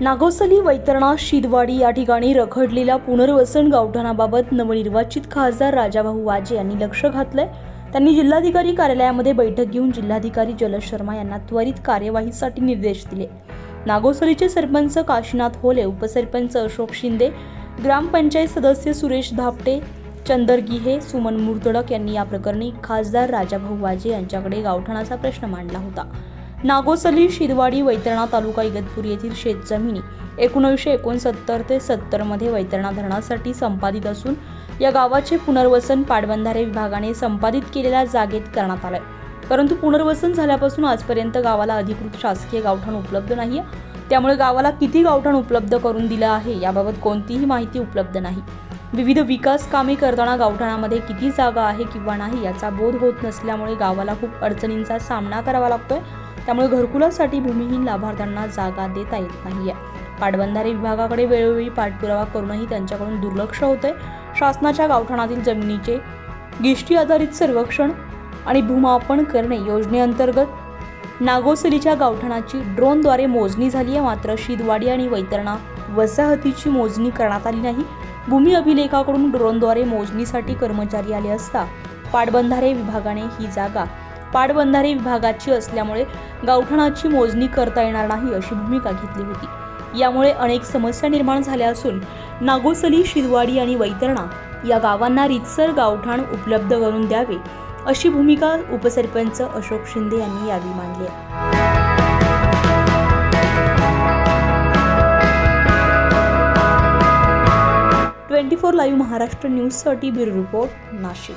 नागोसली वैतरणा शिदवाडी या ठिकाणी रखडलेल्या पुनर्वसन गावठाणाबाबत नवनिर्वाचित खासदार राजाभाऊ वाजे यांनी लक्ष घातलंय. त्यांनी जिल्हाधिकारी कार्यालयामध्ये बैठक घेऊन जिल्हाधिकारी जलज शर्मा यांना त्वरित कार्यवाहीसाठी निर्देश दिले. नागोसलीचे सरपंच काशीनाथ होले उपसरपंच अशोक शिंदे ग्रामपंचायत सदस्य सुरेश धापटे चंदर गिहे सुमन मुर्तडक यांनी या प्रकरणी खासदार राजाभाऊ वाजे यांच्याकडे गावठाणाचा प्रश्न मांडला होता. नागोसली शिरवाडी वैतरणा तालुका इगतपुरी येथील शेतजमिनी एकोणीसशे एकोणसत्तर ते सत्तरमध्ये वैतरणा धरणासाठी संपादित असून या गावाचे पुनर्वसन पाटबंधारे विभागाने संपादित केलेल्या जागेत करण्यात आलंय. परंतु पुनर्वसन झाल्यापासून आजपर्यंत गावाला अधिकृत शासकीय गावठाण उपलब्ध नाही त्यामुळे गावाला किती गावठाण उपलब्ध करून दिलं आहे याबाबत कोणतीही माहिती उपलब्ध नाही. विविध विकास कामे करताना गावठाणामध्ये किती जागा आहे किंवा नाही याचा बोध होत नसल्यामुळे गावाला खूप अडचणींचा सामना करावा लागतोय. त्यामुळे घरकुलासाठी भूमिहीन लाभार्थ्यांना जागा देता येत नाहीये. पाटबंधारे विभागाकडे वेळोवेळी पाठपुरावा करूनही त्यांच्याकडून दुर्लक्ष होते शासनाच्या गावठाणातील जमिनीचे गिष्टी आधारित सर्वेक्षण आणि भूमापन करणे योजनेअंतर्गत नागोसरीच्या गावठाणाची ड्रोनद्वारे मोजणी झाली आहे मात्र शिदवाडी आणि वैतरणा वसाहतीची मोजणी करण्यात आली नाही. भूमी अभिलेखाकडून ड्रोनद्वारे मोजणीसाठी कर्मचारी आले असता पाटबंधारे विभागाने ही जागा पाटबंधारे विभागाची असल्यामुळे गावठाणाची मोजणी करता येणार नाही अशी भूमिका घेतली होती. यामुळे अनेक समस्या निर्माण झाल्या असून नागोसली शिरवाडी आणि वैतरणा या गावांना रितसर गावठाण उपलब्ध करून द्यावे अशी भूमिका उपसरपंच अशोक शिंदे यांनी यावेळी मांडली आहे. ट्वेंटी फोर लाईव्ह महाराष्ट्र न्यूजसाठी ब्युरो रिपोर्ट नाशिक.